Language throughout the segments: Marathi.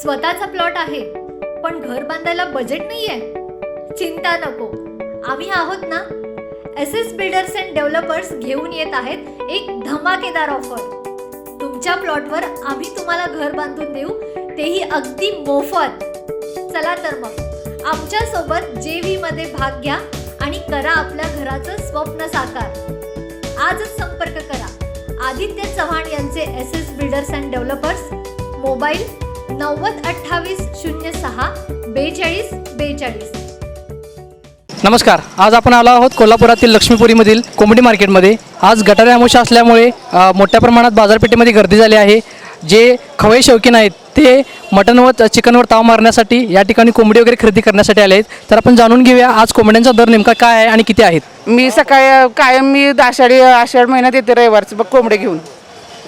स्वतःचा प्लॉट आहे पण घर बांधायला बजेट नाही आहे चिंता नको. आम्ही आहोत ना? S S builders and developers घेऊन येत आहेत एक धमाकेदार ऑफर तुमच्या प्लॉटवर आम्ही तुम्हाला घर बांधून देऊ तेही अगदी मोफत. चला तर मग आमच्यासोबत व्हीमध्ये मध्ये भाग घ्या आणि करा आपल्या घराचं स्वप्न साकार. आजच संपर्क करा. आदित्य चव्हाण यांचे S S builders and developers mobile नव्वद अठ्ठावीस शून्य सहा बेचाळीस बेचाळीस. नमस्कार आज आपण आलो आहोत कोल्हापुरातील लक्ष्मीपुरीमधील कोंबडी मार्केटमध्ये. आज गटारी अमावस्या असल्यामुळे अ, मोठ्या प्रमाणात बाजारपेठेमध्ये गर्दी झाली आहे. जे खवय्ये शौकीन आहेत ते मटन व चिकनवर ताव मारण्यासाठी या ठिकाणी कोंबडी वगैरे खरेदी करण्यासाठी आले आहेत तर आपण जाणून घेऊया आज कोंबड्यांचा दर नेमका काय आहे आणि किती आहेत. मी सकाळी कायम मी आषाढी आषाढ महिन्यात येते रविवारचं बघ कोंबडे घेऊन.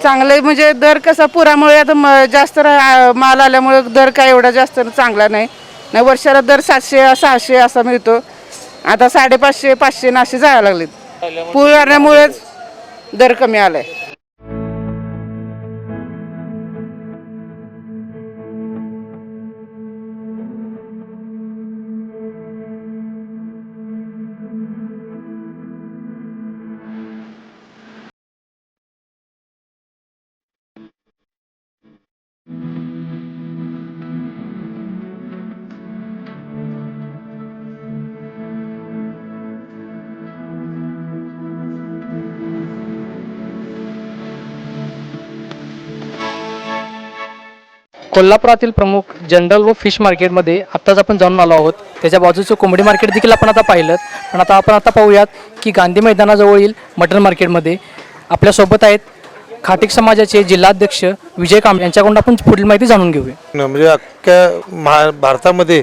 चांगले म्हणजे दर कसा पुरामुळे आता म- जास्त रा- माल आल्यामुळे दर काय एवढा जास्त चांगला नाही. नाही वर्षाला दर सातशे सहाशे असा मिळतो. आता साडेपाचशे पाचशे ना असे जायला लागलेत. पूर आल्यामुळेच दर कमी आलाय. कोल्हापुरातील प्रमुख जनरल व फिश मार्केटमध्ये आत्ताच आपण जाऊन आलो आहोत. त्याच्या बाजूचं कोंबडी मार्केट देखील आपण आता पाहिलं. पण आता आपण आता पाहूयात की गांधी मैदानाजवळील मटन मार्केटमध्ये. आपल्यासोबत आहेत खाटिक समाजाचे जिल्हाध्यक्ष विजय कांबळे यांच्याकडून आपण पुढील माहिती जाणून घेऊया. न, म्हणजे अख्ख्या महा भारतामध्ये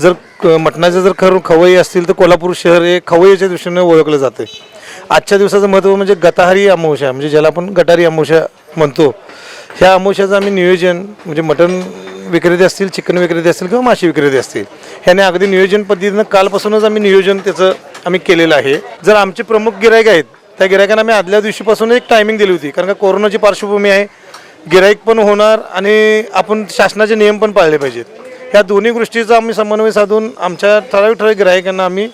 जर क- मटणाचे जर खरं खवय्ये असतील तर कोल्हापूर शहर हे खवय्याच्या दृष्टीने ओळखलं जातं आजच्या दिवसाचं महत्त्व म्हणजे गताहारी अमावस्या म्हणजे ज्याला आपण गटारी अमावस्या म्हणतो. ह्या अमावस्याचं आम्ही नियोजन म्हणजे मटण विक्रेते असतील चिकन विक्रेते असतील किंवा मासे विक्रेते असतील ह्याने अगदी नियोजन पद्धतीनं कालपासूनच आम्ही नियोजन त्याचं आम्ही केलेलं आहे. जर आमचे प्रमुख गिरायक आहेत त्या गिरायकांना आम्ही आदल्या दिवशीपासून एक टायमिंग दिली होती. कारण का कोरोनाची पार्श्वभूमी आहे. गिराईक पण होणार आणि आपण शासनाचे नियम पण पाळले पाहिजेत. ह्या दोन्ही गोष्टीचा आम्ही समन्वय साधून आमच्या ठराविक ठराविक गिरायकांना आम्ही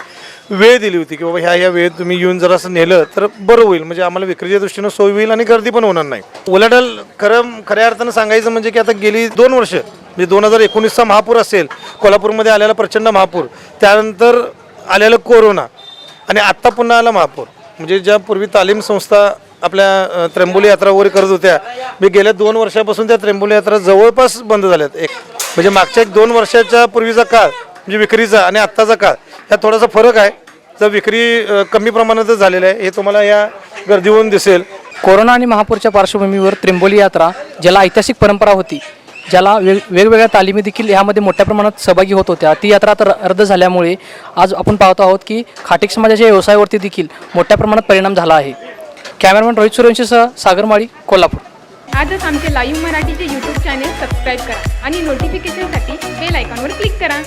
वेळ दिली होती की बाबा ह्या ह्या वेळेत तुम्ही येऊन जर असं नेलं तर बरं होईल. म्हणजे आम्हाला विक्रीच्या दृष्टीनं सोय होईल आणि गर्दी पण होणार नाही. उलाढाल खरं खऱ्या अर्थानं सांगायचं म्हणजे की आता गेली दोन वर्ष म्हणजे दोन हजार एकोणीसचा महापूर असेल कोल्हापूरमध्ये आलेला प्रचंड महापूर त्यानंतर आलेलं कोरोना आणि आत्ता पुन्हा आला महापूर. म्हणजे ज्या पूर्वी तालीम संस्था आपल्या त्र्यंबोली यात्रा वगैरे करत होत्या मी गेल्या दोन वर्षापासून त्या त्र्यंबोली यात्रा जवळपास बंद झाल्यात. एक म्हणजे मागच्या एक दोन वर्षाच्या पूर्वीचा काळ म्हणजे विक्रीचा आणि आत्ताचा काळ ह्या थोडासा फरक आहे. तर विक्री कमी प्रमाणातच झालेलं आहे हे तुम्हाला या गर्दीवरून दिसेल. कोरोना आणि महापूरच्या पार्श्वभूमीवर त्रिंबोली यात्रा ज्याला ऐतिहासिक परंपरा होती ज्याला वेग वेगवेगळ्या तालिमी देखील यामध्ये मोठ्या प्रमाणात सहभागी होत होत्या. ती यात्रा आता र- रद्द झाल्यामुळे आज आपण पाहतो आहोत की खाटिक समाजाच्या व्यवसायावरती देखील मोठ्या प्रमाणात परिणाम झाला आहे. कॅमेरामॅन रोहित सूर्यवंशीसह सागरमाळी कोल्हापूर. आजच आमचे लाईव्ह मराठीचे यूट्यूब चॅनेल सबस्क्राईब करा आणि नोटिफिकेशनसाठी बेल आयकॉनवर क्लिक करा.